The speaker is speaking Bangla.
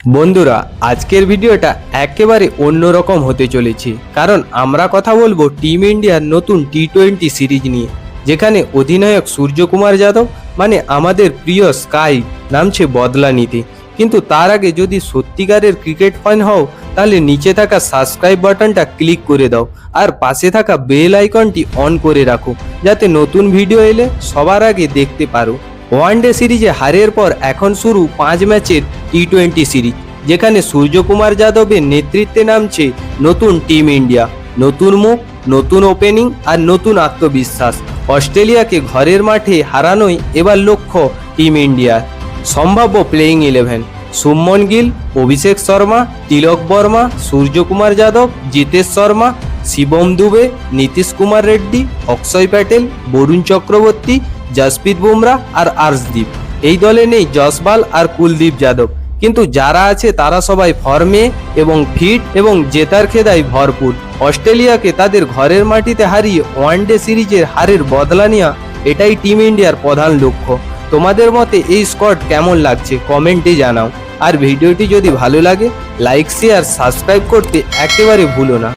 বন্ধুরা, আজকের ভিডিওটা একেবারে অন্যরকম হতে চলেছে, কারণ আমরা কথা বলব টিম ইন্ডিয়ার নতুন টি টোয়েন্টি সিরিজ নিয়ে, যেখানে অধিনায়ক সূর্যকুমার যাদব মানে আমাদের প্রিয় স্কাই নামছে বদলা নিতে। কিন্তু তার আগে যদি সত্যিকারের ক্রিকেট ফান হও, তাহলে নিচে থাকা সাবস্ক্রাইব বাটনটা ক্লিক করে দাও, আর পাশে থাকা বেল আইকনটি অন করে রাখো, যাতে নতুন ভিডিও এলে সবার আগে দেখতে পারো। ওয়ানডে সিরিজে হারের পর এখন শুরু পাঁচ ম্যাচের টি টোয়েন্টি সিরিজ, যেখানে সূর্যকুমার যাদবের নেতৃত্বে নামছে নতুন টিম ইন্ডিয়া। নতুন মুখ, নতুন ওপেনিং আর নতুন আত্মবিশ্বাস। অস্ট্রেলিয়াকে ঘরের মাঠে হারানোই এবার লক্ষ্য টিম ইন্ডিয়ার। সম্ভাব্য প্লেয়িং ইলেভেন সুমন গিল, অভিষেক শর্মা, তিলক বর্মা, সূর্যকুমার যাদব, জিতেশ শর্মা শিবম দুবে, নীতিশ কুমার রেড্ডি, অক্ষয় প্যাটেল, বরুণ চক্রবর্তী, জসপ্রীত বুমরা আর আর্শদীপ। এই দলে নেই যশবাল আর কুলদীপ যাদব। কিন্তু যারা আছে তারা সবাই ফর্মে এবং ফিট এবং জেতার খেদায় ভরপুর। অস্ট্রেলিয়াকে তাদের ঘরের মাটিতে হারিয়ে ওয়ানডে সিরিজের হারের বদলা নেওয়া এটাই টিম ইন্ডিয়ার প্রধান লক্ষ্য। তোমাদের মতে এই স্কোয়াড কেমন লাগছে কমেন্টে জানাও। আর ভিডিওটি যদি ভালো লাগে, লাইক, শেয়ার, সাবস্ক্রাইব করতে একেবারে ভুলো না।